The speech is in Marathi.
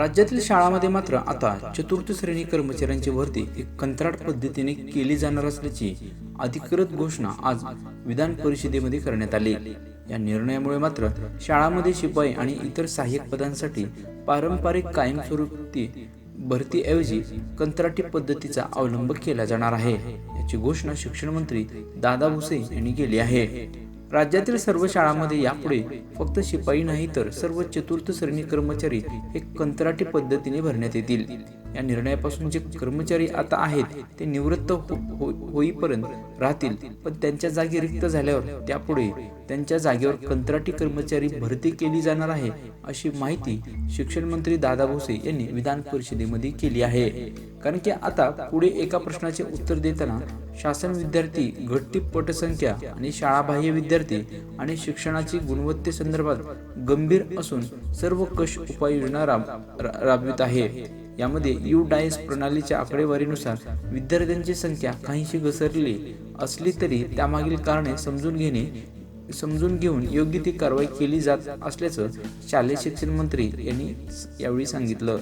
राज्यातील शाळांमध्ये मात्र आता चतुर्थ श्रेणी कर्मचाऱ्यांची भरती ही कंत्राट पद्धतीने केली जाणार असल्याची अधिकृत घोषणा आज विधान परिषदेमध्ये करण्यात आली. या निर्णयामुळे मात्र शाळांमध्ये शिपाई आणि इतर सहाय्यक पदांसाठी पारंपरिक कायमस्वरूपी भरतीऐवजी कंत्राटी पद्धतीचा अवलंब केला जाणार आहे. याची घोषणा शिक्षण मंत्री दादा भुसे यांनी केली आहे. राज्यातील सर्व शाळांमध्ये यापुढे फक्त शिपाई नाही तर सर्व चतुर्थ श्रेणी कर्मचारी हे कंत्राटी पद्धतीने भरण्यात येतील. या निर्णयापासून जे कर्मचारी आता आहेत ते निवृत्त हो-, हो-, होईपर्यंत राहतील. पण त्यांच्या जागी रिक्त झाल्यावर त्यापुढे त्यांच्या जागेवर कंत्राटी कर्मचारी भरती केली जाणार आहे अशी माहिती शिक्षण मंत्री दादा भुसे यांनी विधान परिषदेमध्ये केली आहे. कारण की आता पुढे एका प्रश्नाचे उत्तर देताना शासन विद्यार्थी घटती पटसंख्या आणि शाळाबाह्य विद्यार्थी आणि शिक्षणाची गुणवत्तेसंदर्भात गंभीर असून सर्व कश उपाययोजना राब राबवित आहे. यामध्ये यू डायस प्रणालीच्या आकडेवारीनुसार विद्यार्थ्यांची संख्या काहीशी घसरली असली तरी त्यामागील कारणे समजून घेणे समजून घेऊन योग्य ती कारवाई केली जात असल्याचं शालेय शिक्षण मंत्री यांनी यावेळी सांगितलं.